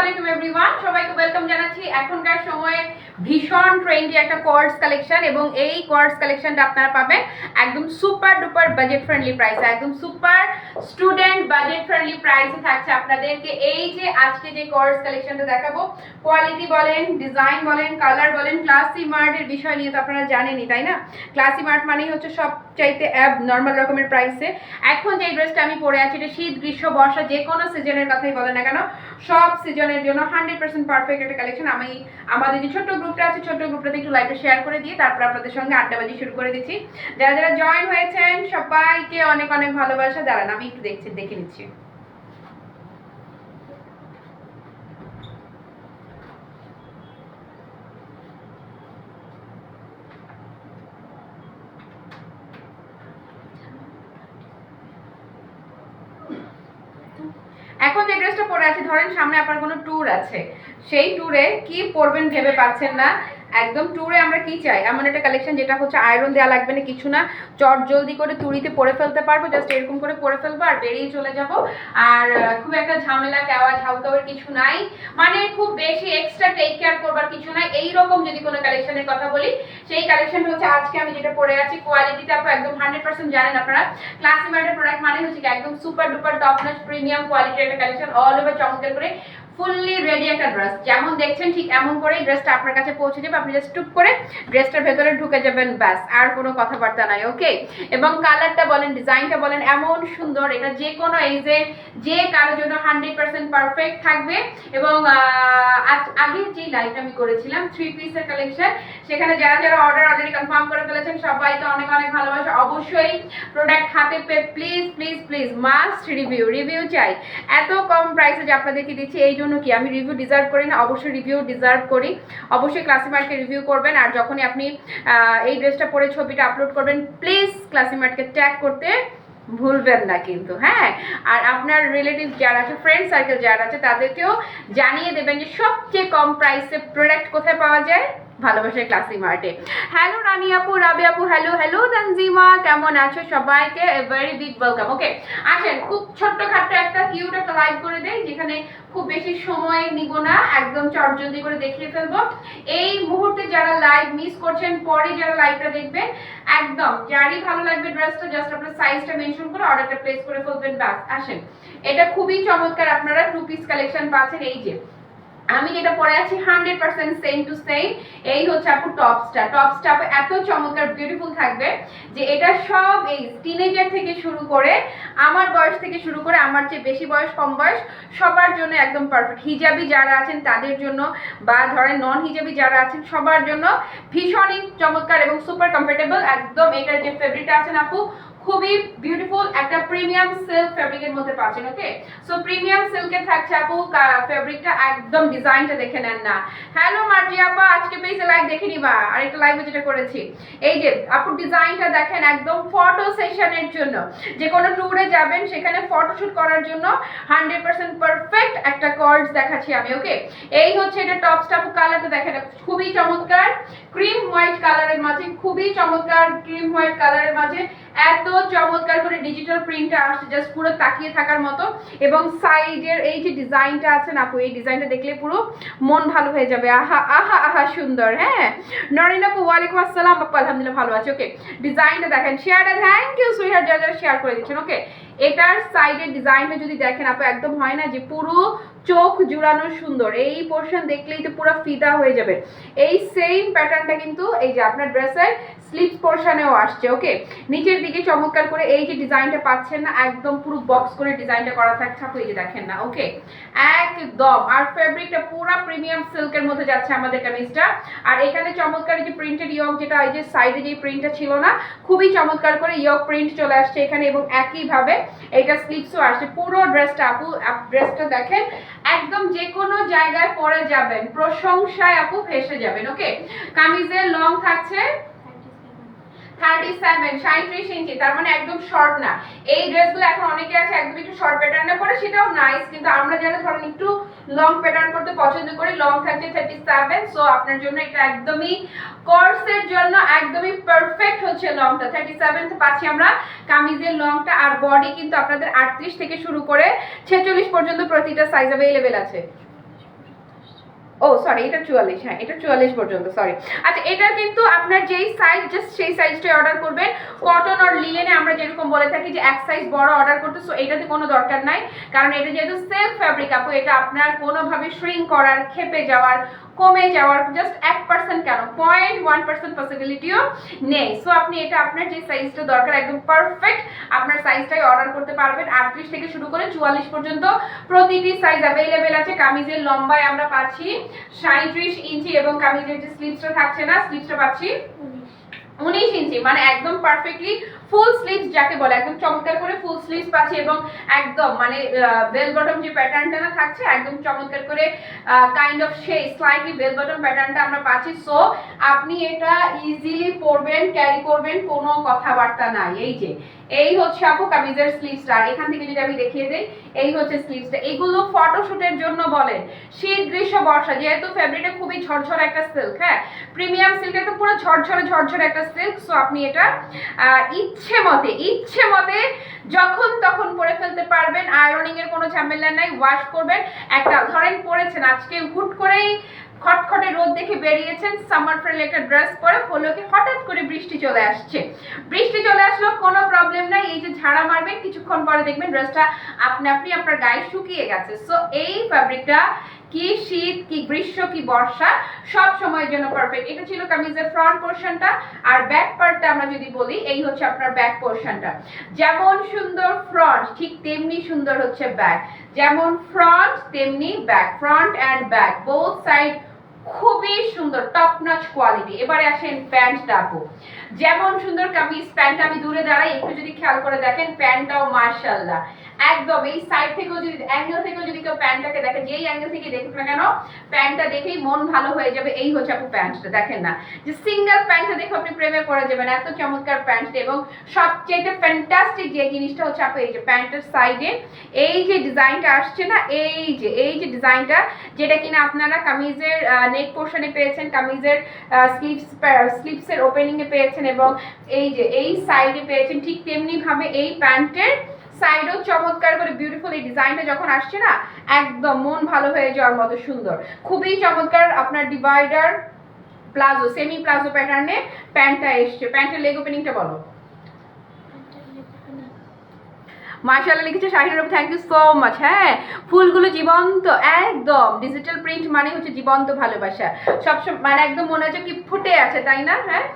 আলাইকুম এভরিওয়ান সবাইকে ওয়েলকাম জানাচ্ছি এখনকার সময়ে ভীষণ ট্রেন্ডি একটা কালেকশন এবং এই কালেকশনটা আপনারা পাবেন একদম সুপার ডুপার বাজেট ফ্রেন্ডলি প্রাইসে একদম সুপার স্টুডেন্ট বাজেট ফ্রেন্ডলি প্রাইসে থাকছে আপনাদেরকে। এই যে আজকে যে কালেকশনটা দেখাবো কোয়ালিটি বলেন ডিজাইন বলেন কালার বলেন ক্লাসি মার্টের বিষয় নিয়ে তো আপনারা জানেনই, তাই না? ক্লাসি মার্ট মানেই হচ্ছে সব চাইতে অ্যাব নর্মাল রকমের প্রাইসে এখন যে ড্রেসটা আমি পরে আছি, এটা শীত, গ্রীষ্ম, বর্ষা যে কোনো সিজনের কথাই বলেন না কেন, সব সিজনের জন্য হান্ড্রেড পার্সেন্ট পারফেক্ট একটা কালেকশন আমি আমাদের যে ছোট্ট গ্রুপটা আছে, ছোট্ট গ্রুপটাতে একটু লাইভটা শেয়ার করে দিয়ে তারপর আপনাদের সঙ্গে আড্ডাবাজি শুরু করে দিচ্ছি। যারা যারা জয়েন হয়েছেন, সবাইকে অনেক অনেক ভালোবাসা। দাঁড়ান, আমি একটু দেখছি, দেখে নিচ্ছি। এখন যে ড্রেসটা পরে আছে, ধরেন সামনে আপনার কোনো ট্যুর আছে, সেই ট্যুরে কি পরবেন ভেবে পাচ্ছেন না? একদম ট্যুরে আমরা কি চাই? এমন একটা কালেকশন যেটা হচ্ছে আয়রন দেওয়া লাগবে না, কিছু না। চট জলদি করে তুড়িতে পরে ফেলতে পারব জাস্ট এরকম করে পরে ফেলব আর বেরিয়ে চলে যাব। আর খুব একটা ঝামেলা, কেওয়া ঝাউতাওয়ের কিছু নাই। মানে খুব বেশি এক্সট্রা টেক কেয়ার করবার কিছু নাই। এই রকম যদি কোনো কালেকশনের কথা বলি, সেই কালেকশন হচ্ছে আজকে আমি যেটা পরে আছি কোয়ালিটিটা আপনি একদম হান্ড্রেড পার্সেন্ট জানেন আপনারা। ক্লাসিমার্টের প্রোডাক্ট মানে হচ্ছে একদম super duper top notch premium কোয়ালিটির একটা কালেকশন অল ওভার চমৎকার করে ফুললি রেডি একটা ড্রেস যেমন দেখছেন, ঠিক এমন করেই ড্রেসটা আপনার কাছে পৌঁছে যাবে। আপনি জাস্ট টুপ করে ড্রেসটার ভেতরে ঢুকে যাবেন, ব্যাস, আর কোনো কথাবার্তা নাই ওকে এবং কালারটা বলেন ডিজাইনটা বলেন, এমন সুন্দর। এটা যে কোনো এইজে যে কারোর জন্য হান্ড্রেড পার্সেন্ট পারফেক্ট থাকবে। এবং আগের যে লাইভটা আমি করেছিলাম থ্রি পিসের কালেকশন সেখানে যারা যারা অর্ডার অলরেডি কনফার্ম করে ফেলেছেন সবাইকে অনেক অনেক ভালোবাসা। অবশ্যই প্রোডাক্ট হাতে পেয়ে please please please must review review চাই। এত কম প্রাইসে যে আপনাদেরকে দিচ্ছি, এই জন্য কি আমি রিভিউ ডিজার্ভ করি না? অবশ্যই রিভিউ ডিজার্ভ করি। অবশ্যই ক্লাসিমার্টকে রিভিউ করবেন আর যখনই আপনি এই ড্রেসটা পরে ছবিটা আপলোড করবেন প্লিজ ক্লাসিমার্টকে ট্যাগ করতে ভুলবেন না কিন্তু হ্যাঁ? আর আপনার রিলেটিভ যারা আছে ফ্রেন্ড সার্কেল যারা আছে, তাদেরকেও জানিয়ে দেবেন যে সবচেয়ে কম প্রাইসে প্রোডাক্ট কোথায় পাওয়া যায়। ভালোবাসার ক্লাসি মার্টে হ্যালো রানি আপু, রাবি আপু হ্যালো হ্যালো তানজিমা, কেমন আছো সবাইকে? ভেরি বিগ ওয়েলকাম ওকে আসেন, খুব ছোট্ট খাট্ট একটা কিউট একটা লাইভ করে দেই, যেখানে খুব বেশি সময় নিব না, একদম চটজলদি করে দেখিয়ে ফেলব। এই মুহূর্তে যারা লাইভ মিস করছেন, পরে যারা লাইভটা দেখবেন, একদম, যারই ভালো লাগবে ড্রেসটা জাস্ট আপনার সাইজটা মেনশন করে অর্ডারটা প্লেস করে ফেলবেন বাস আসেন। এটা খুবই চমৎকার, আপনারা টু পিস কালেকশন পাচ্ছেন, এই যে আমি যেটা পরে আছি hundred percent same to same এই হচ্ছে আপু টপসটা টপসটা আপু এত চমৎকার বিউটিফুল থাকবে যে এটা সব এই টিনেজার থেকে শুরু করে, আমার বয়স থেকে শুরু করে, আমার চেয়ে বেশি বয়স, কম বয়স, সবার জন্য একদম পারফেক্ট হিজাবি যারা আছেন, তাদের জন্য বা ধরেন নন হিজাবি যারা আছেন, সবার জন্য ভীষণই চমৎকার এবং সুপার কমফোর্টেবল একদম এটার যে ফেব্রিকটা আছেন আপু খুবই বিউটিফুল একটা প্রিমিয়াম সিল্ক ফেব্রিকের মধ্যে পাচ্ছেন ওকে সো প্রিমিয়াম সিল্কে থাকছে আপু ফেব্রিকটা একদম ডিজাইনটা দেখে নেন না। হ্যালো মার্জি আপা, আজকে পেজে লাইভ দেখে নিবা। আরেকটা লাইভে যেটা করেছি। এই যে, আপু ডিজাইনটা দেখেন একদম ফটো সেশনের জন্য। যে কোনো ট্যুরে যাবেন, সেখানে ফটোশুট করার জন্য হান্ড্রেড পার্সেন্ট পারফেক্ট একটা কর্ডস দেখাচ্ছি আমি ওকে এই হচ্ছে এটা টপসটা আপু কালারটা দেখেন, খুবই চমৎকার। ক্রিম হোয়াইট কালারের মাঝে, খুবই চমৎকার ক্রিম হোয়াইট কালারের মাঝে এত চমৎকার করে ডিজিটাল প্রিন্টটা আসছে জাস্ট পুরো তাকিয়ে থাকার মতো। এবং সাইডের এই যে ডিজাইনটা আছে না এই ডিজাইনটা দেখলে পুরো মন ভালো হয়ে যাবে। আহা আহা আহা, সুন্দর হ্যাঁ? নরিন আপু, ওয়ালাইকুম আসসালাম। আপু আলহামদুলিল্লাহ, ভালো আছে ওকে ডিজাইনটা দেখেন শেয়ারটা থ্যাংক ইউ সুইহার যারা যারা শেয়ার করে দিচ্ছেন ওকে এটার সাইডের ডিজাইনটা যদি দেখেন আপু, একদম হয় না যে পুরো চোখ জুড়ানো সুন্দর। এই পোর্শন দেখলেই তো পুরো ফিদা হয়ে যাবে। এই সেম প্যাটার্নটা কিন্তু এই যে আপনার ড্রেসের স্লিপস পোর্শনেও আসছে ওকে নিচের দিকে চমৎকার করে এই যে ডিজাইনটা পাচ্ছেন না, একদম পুরো বক্স করে ডিজাইনটা করা থাকছে আপু এই যে দেখেন না ওকে একদম, আর ফেব্রিকটা পুরো প্রিমিয়াম সিল্কের মধ্যে যাচ্ছে আমাদের কামিজটা। আর এখানে চমৎকার যে প্রিন্টেড ইয়ক যেটা, এই যে সাইডে যে প্রিন্টটা ছিল না, খুবই চমৎকার করে ইয়ক প্রিন্ট চলে আসছে এখানে এবং একইভাবে এইটা স্লিপসও আসছে। পুরো ড্রেসটা আপু ড্রেসটা দেখেন, একদম যে কোনো জায়গায় পরে যাবেন, প্রশংসায় আপু ফেসে যাবেন ওকে কামিজের লং থাকছে থার্টি সেভেন সাঁত্রিশ ইঞ্চি, তার মানে একদম শর্ট না। এই ড্রেসগুলো এখন অনেকে আছে, একদম একটু শর্ট প্যাটার্নে পরে, সেটাও নাইস কিন্তু আমরা যারা ধরেন একটু লং প্যাটার্ন করতে পছন্দ করি লং থাকছে থার্টি সেভেন সো আপনার জন্য এটা একদমই কোর্সের জন্য একদমই পারফেক্ট হচ্ছে লংটা থার্টি সেভেন পাচ্ছি আমরা কামিজের লংটা আর বডি কিন্তু আপনাদের আটত্রিশ থেকে শুরু করে ছেচল্লিশ পর্যন্ত প্রতিটা সাইজ অ্যাভেলেবেল আছে। ও সরি এটা চুয়াল্লিশ হ্যাঁ এটা চুয়াল্লিশ পর্যন্ত সরি আচ্ছা এটা কিন্তু আপনার যেই সাইজ জাস্ট সেই সাইজটাই অর্ডার করবেন। কটন আর লিলেনে আমরা যেরকম বলে থাকি যে এক সাইজ বড় অর্ডার করতে সো এটাতে কোনো দরকার নাই। কারণ এটা যেহেতু সেলফ ফ্যাব্রিক আপু, এটা আপনার কোনোভাবে শ্রিঙ্ক করার, খেপে যাওয়ার কমে যাওয়ার জাস্ট এক পার্সেন্ট কেন? পয়েন্ট ওয়ান পার্সেন্ট পসিবিলিটিও নেই। সো আপনি এটা আপনার যে সাইজটা দরকার একদম পারফেক্ট আপনার সাইজটাই অর্ডার করতে পারবেন। আটত্রিশ থেকে শুরু করে চুয়াল্লিশ পর্যন্ত প্রতিটি সাইজ অ্যাভেলেবেল আছে। কামিজের লম্বায় আমরা পাচ্ছি সাঁত্রিশ ইঞ্চি এবং কামিজের যে স্লিভসটা থাকছে না স্লিভসটা পাচ্ছি উনিশ। ইঞ্চি। মানে একদম পারফেক্টলি ফুল স্লিভস যাকে বলে একদম চমৎকার করে ফুল স্লিভস পাচ্ছি এবং একদম মানে বেল বটম যে প্যাটার্নটা না থাকছে একদম চমৎকার করে কাইন্ড অফ সেই স্লাইটলি বেল বটম প্যাটার্নটা আমরা পাচ্ছি। সো আপনি এটা ইজিলি পরবেন ক্যারি করবেন কোনো কথাবার্তা নাই। এই যে এই হচ্ছে আপু কামিজের স্লিভসটা এখান থেকে যদি আমি দেখিয়ে দেই এই হচ্ছে স্লিভসটা এগুলো ফটোশুটের জন্য বলেন শীত গ্রীষ্ম বর্ষা যেহেতু ফেব্রিকটা খুবই ঝরঝরে একটা সিল্ক হ্যাঁ? প্রিমিয়াম সিল্কটা তো পুরো ঝরঝরে ঝরঝরে একটা সিল্ক সো আপনি এটা আহ, ইচ্ছে মতে ইচ্ছে মতে যখন তখন পরে ফেলতে পারবেন। আয়রনিং এর কোনো ঝামেলা নাই ওয়াশ করবেন। একটা ধরেন পরেছেন, আজকে হুট করেই খটখটে রোদ দেখে বেরিয়েছেন সামার ফ্রেন্ডলি একটা ড্রেস পরে হলো কি হঠাৎ করে বৃষ্টি চলে আসছে। বৃষ্টি চলে আসলো, কোনো প্রবলেম নাই। এই যে ঝাড়া মারবেন, কিছুক্ষণ পরে দেখবেন ড্রেসটা আপনি আপনি আপনার গায়ে শুকিয়ে গেছে। সো এই ফ্যাব্রিকটা কি শীত, কি গ্রীষ্ম, কি বর্ষা, সব সময়ের জন্য পারফেক্ট এটা ছিল কামিজের ফ্রন্ট পোর্শনটা আর ব্যাক পার্টটা আমরা যদি বলি, এই হচ্ছে আপনার ব্যাক পোর্শনটা যেমন সুন্দর ফ্রন্ট ঠিক তেমনি সুন্দর হচ্ছে ব্যাক যেমন ফ্রন্ট তেমনি back front and back both side খুবই সুন্দর টপ নচ কোয়ালিটি এবারে আসেন প্যান্টটা আপু। যেমন সুন্দর কামিজ প্যান্ট আমি দূরে দাঁড়াই, একটু যদি খেয়াল করে দেখেন প্যান্টটাও মার্শাল্লাহ একদম, এই সাইড থেকেও যদি অ্যাঙ্গেল থেকেও যদি কেউ প্যান্টটাকে দেখে, যেই অ্যাঙ্গেল থেকে দেখুক না কেন, প্যান্টটা দেখেই মন ভালো হয়ে যাবে, এই হচ্ছে আপু প্যান্টটা, দেখেন না। যে সিঙ্গেল প্যান্টটা দেখে আপনি প্রেমে পড়ে যাবেন, এত চমৎকার প্যান্টটা এবং সবচেয়ে ফ্যান্টাস্টিক যে জিনিসটা হচ্ছে আপু, এই যে প্যান্টের সাইডে এই যে ডিজাইনটা আসছে না, এই যে এই যে ডিজাইনটা, যেটা কিনা আপনারা কামিজের নেক পোর্শনে পেয়েছেন, কামিজের স্লিভস স্লিভসের ওপেনিং এ পেয়েছেন, এবং এই যে, এই সাইডে পেয়েছেন, ঠিক তেমনি ভাবে এই প্যান্টের সাইডও চমৎকার করে বিউটিফুল এই ডিজাইনটা যখন আসছে না, একদম মন ভালো হয়ে যাওয়ার মতো সুন্দর। খুবই চমৎকার আপনার ডিভাইডার প্লাজো সেমি প্লাজো প্যাটার্নে প্যান্টটা এসছে। প্যান্টের লেগ ওপেনিংটা বলো। মার্শাল্লাহ লিখেছে Shahinur thank you so much হ্যাঁ ফুলগুলো জীবন্ত, একদম। ডিজিটাল প্রিন্ট মানে হচ্ছে জীবন্ত ভালোবাসা। সবসময় মানে একদম মনে হচ্ছে কি ফুটে আছে, তাই না? হ্যাঁ?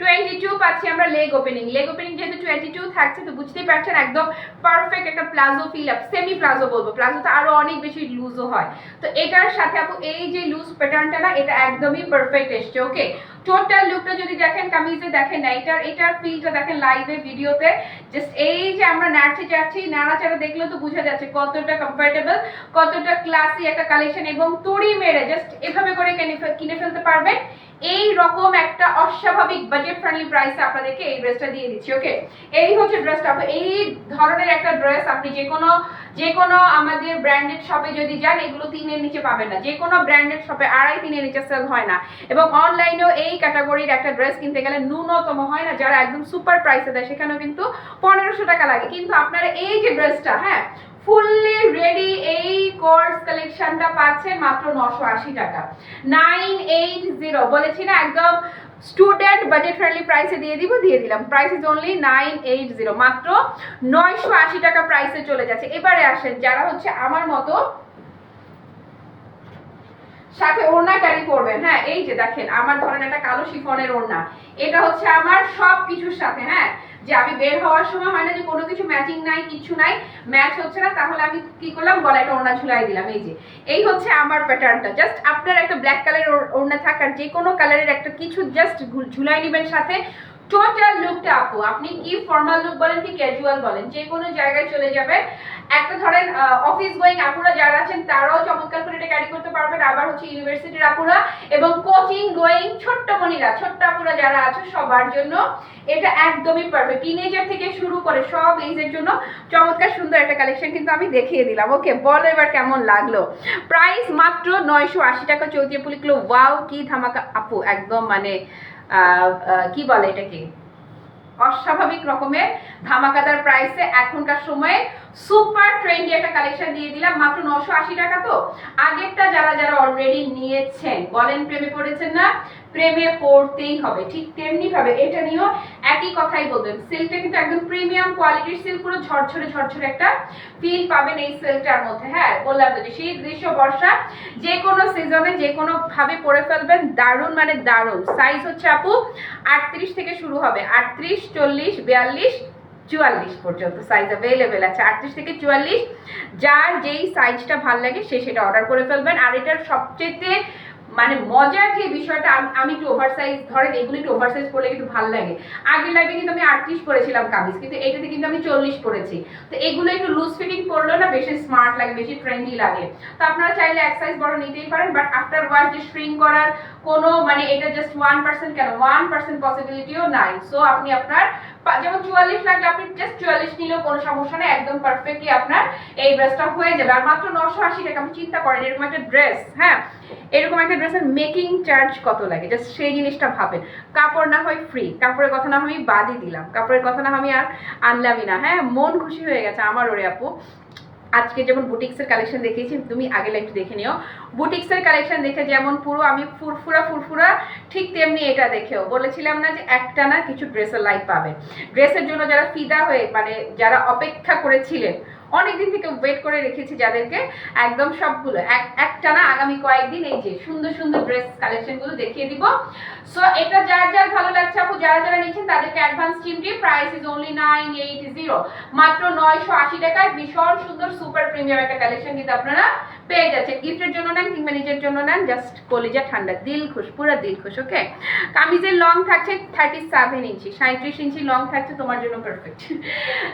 টোয়েন্টি টু পাচ্ছি আমরা লেগ ওপেনিং লেগ ওপেনিং যেহেতু টোয়েন্টি টু থাকছে, তো বুঝতেই পারছেন, একদম পারফেক্ট একটা palazzo fill up semi palazzo বলব। প্লাজোটা আরও অনেক বেশি লুজও হয়। তো এটার সাথে আপু, এই যে লুজ প্যাটার্নটা না, এটা একদমই পারফেক্ট এসছে ওকে টোটাল লুকটা যদি দেখেন, কামিজে দেখেন না এটার এটার ফিলটা দেখেন লাইভে ভিডিওতে জাস্ট এই যে আমরা নাড়ছে যাচ্ছি নাড়াচাড়া দেখলেও তো বোঝা যাচ্ছে কতটা কমফোর্টেবল কতটা ক্লাসি একটা কালেকশন এবং তড়ি মেরে জাস্ট এভাবে করে কিনে ফেলতে পারবেন। এই রকম একটা অস্বাভাবিক বাজেট ফ্রেন্ডলি প্রাইসে আপনাদেরকে এই ড্রেসটা দিয়ে দিচ্ছি ওকে এই হচ্ছে ড্রেসটা এই ধরনের একটা ড্রেস আপনি যে কোনো যে কোনো আমাদের ব্র্যান্ডেড শপে যদি যান, এগুলো তিনের নিচে পাবেন না। যে কোনো ব্র্যান্ডেড শপে আড়াই তিনের নিচে সেল হয় না। এবং অনলাইনেও এই ক্যাটাগরির একটা ড্রেস কিনতে গেলে ন্যূনতম হয় না, যারা একদম সুপার প্রাইসে দেয়, সেখানেও কিন্তু পনেরোশো টাকা লাগে। কিন্তু আপনারা এই যে ড্রেসটা হ্যাঁ ফুললি রেডি এই কোর্স কালেকশনটা পাচ্ছেন মাত্র নশো আশি টাকা। নাইন এইট জিরো বলেছি না, একদম স্টুডেন্ট বাজেট ফ্রেন্ডলি প্রাইসে দিয়ে দিব, দিয়ে দিলাম। Price is only nine eight zero মাত্র নয়শো আশি টাকা প্রাইসে চলে যাচ্ছে। এবারে আসেন যারা হচ্ছে আমার মতো সাথে ওড়না ক্যারি করবেন হ্যাঁ এই যে দেখেন, আমার ধরেন একটা কালো শিফনের ওড়না। এটা হচ্ছে আমার সব কিছুর সাথে হ্যাঁ? যে আমি বের হওয়ার সময় হয় না যে কোনো কিছু ম্যাচিং নাই, কিছু নাই ম্যাচ হচ্ছে না, তাহলে আমি কি করলাম? গলায় একটা ওড়না ঝুলাই দিলাম, এই যে। এই হচ্ছে আমার প্যাটার্নটা জাস্ট আপনার একটা ব্ল্যাক কালারের ওড়না থাকার যে কোনো কালারের একটা কিছু জাস্ট ঝুলাই নেবেন সাথে। টোটাল লুকটা আপু, আপনি কি ফর্মাল লুক বলেন, কি ক্যাজুয়াল বলেন, যে কোনো জায়গায় চলে যাবে একটা ধরেন অফিস গোয়িং আপুরা যারা আছেন, তারাও চমৎকার করে এটা ক্যারি করতে পারবেন। আবার হচ্ছে ইউনিভার্সিটির আপুরা এবং কোচিং গোয়িং ছোট্ট মনিরা, ছোট্ট আপুরা যারা আছে, সবার জন্য এটা একদমই পারফেক্ট টিনেজার থেকে শুরু করে সব এইজের জন্য চমৎকার সুন্দর একটা কালেকশন কিন্তু আমি দেখিয়ে দিলাম। ওকে বলো এবার কেমন লাগল? প্রাইস মাত্র নয়শো আশি টাকা চৌতিয়ে পুলিকলো ওয়াও কি ধামাকা। আপু, একদম মানে কি বলে এটাকে? অস্বাভাবিক রকমের ধামাকাদার প্রাইসে এখনকার সময়ে সুপার ট্রেন্ডি একটা কালেকশন দিয়ে দিলাম, মাত্র নশো আশি টাকা তো। আগেরটা যারা যারা অলরেডি নিয়েছেন, বলেন প্রেমে পড়েছেন না, প্রেমে পড়তেই হবে, ঠিক তেমনি ভাবে এটা নিয়েও একই কথাই বলবেন। সিল্কটা কিন্তু একদম প্রিমিয়াম কোয়ালিটির সিল্ক পুরো ঝরঝরে ঝরঝরে একটা ফিল পাবেন এই সিল্কটার মধ্যে। হ্যাঁ বললাম যে শীত গ্রীষ্ম, বর্ষা, যে কোনো সিজনে যে কোনো ভাবে পরে ফেলবেন, দারুণ মানে দারুণ। সাইজ হচ্ছে আপু আটত্রিশ থেকে শুরু হবে, আটত্রিশ, চল্লিশ, বিয়াল্লিশ চুয়াল্লিশ পর্যন্ত সাইজ অ্যাভেলেবেল আছে। আটত্রিশ থেকে চুয়াল্লিশ, যার যেই সাইজটা ভালো লাগে সে সেটা অর্ডার করে ফেলবেন। আর এটার সবচেয়ে মানে মজার যে বিষয়টা, আমি একটু ওভারসাইজ ধরেন এগুলো একটু ওভার সাইজ পরলে কিন্তু ভালো লাগে। আগের লাগে কিন্তু আমি আটত্রিশ পরেছিলাম কামিজ, কিন্তু এটাতে কিন্তু আমি চল্লিশ পরেছি তো এগুলো একটু লুজ ফিটিং পরলেও না বেশি স্মার্ট লাগে, বেশি ট্রেন্ডি লাগে। তো আপনারা চাইলে এক সাইজ বড় নিতেই পারেন বাট আফটার ওয়াশ যে শ্রিং করার কোনো মানে এটা জাস্ট ওয়ান পার্সেন্ট কেন? ওয়ান পার্সেন্ট পসিবিলিটিও নাই। সো আপনি আপনার যেমন চুয়াল্লিশ লাগলে আপনি জাস্ট চুয়াল্লিশ নিলেও কোনো সমস্যা নেই, একদম পারফেক্টলি আপনার এই ড্রেসটা হয়ে যাবে। আর মাত্র নশো আশি টাকা, আপনি চিন্তা করেন, এরকম একটা ড্রেস হ্যাঁ? এরকম একটা ড্রেসের মেকিং চার্জ কত লাগে? জাস্ট সেই জিনিসটা ভাবেন। কাপড় না হয় ফ্রি কাপড়ের কথা না আমি বাদই দিলাম। কাপড়ের কথা না আমি আর আনলামই না। হ্যাঁ মন খুশি হয়ে গেছে আমার ওরে আপু। আজকে যেমন বুটিক্সের কালেকশন দেখিয়েছি, তুমি আগে একটু দেখে নিও। বুটিক্সের কালেকশন দেখে যেমন পুরো আমি ফুরফুরা ফুরফুরা, ঠিক তেমনি এটা দেখেও। বলেছিলাম না যে একটা না কিছু ড্রেসের লাইট পাবে। ড্রেসের জন্য যারা ফিদা হয়ে মানে যারা অপেক্ষা করেছিলেন অনেকদিন থেকে ওয়েট করে রেখেছি যাদেরকে। একদম সবগুলো, এক একটা না আগামী কয়েকদিন এই যে সুন্দর সুন্দর ড্রেস কালেকশনগুলো দেখিয়ে দিব। সো এটা যার যার ভালো যারা যারা নিচ্ছেন তাদেরকে অ্যাডভান্স টিম দিয়ে price is only nine eight zero মাত্র নয়শো আশি টাকায় ভীষণ সুন্দর সুপার প্রিমিয়াম একটা কালেকশন কিন্তু আপনারা পেয়ে যাচ্ছেন। গিফটের জন্য নেন কিংবা নিজের জন্য নেন জাস্ট কলিজা ঠান্ডা, দিল খুশ, পুরো দিল খুশ ওকে কামিজের লং থাকছে থার্টি সেভেন ইঞ্চি সাঁত্রিশ ইঞ্চি লং থাকছে, তোমার জন্য পারফেক্ট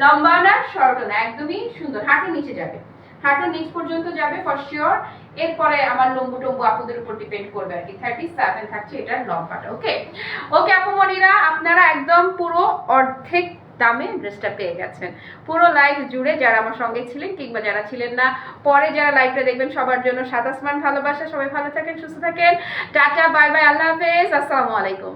লম্বা না শর্ট না, একদমই সুন্দর, হাঁটু নিচে যাবে। হাঁটু নিচ পর্যন্ত যাবে ফর শিওর এরপরে আমার লম্বু টম্বু আপুদের উপর ডিপেন্ড করবে আর কি। থার্টি সেভেন থাকছে এটার লম্বাটা ওকে ওকে আপু মনিরা, আপনারা একদম পুরো অর্ধেক দামে ড্রেসটা পেয়ে গেছেন। পুরো লাইফ জুড়ে যারা আমার সঙ্গে ছিলেন কিংবা যারা ছিলেন না, পরে যারা লাইভটা দেখবেন, সবার জন্য সাতাসমান ভালোবাসা। সবাই ভালো থাকেন, সুস্থ থাকেন। টাটা বাই বাই আল্লাহ হাফেজ। আসসালামু আলাইকুম।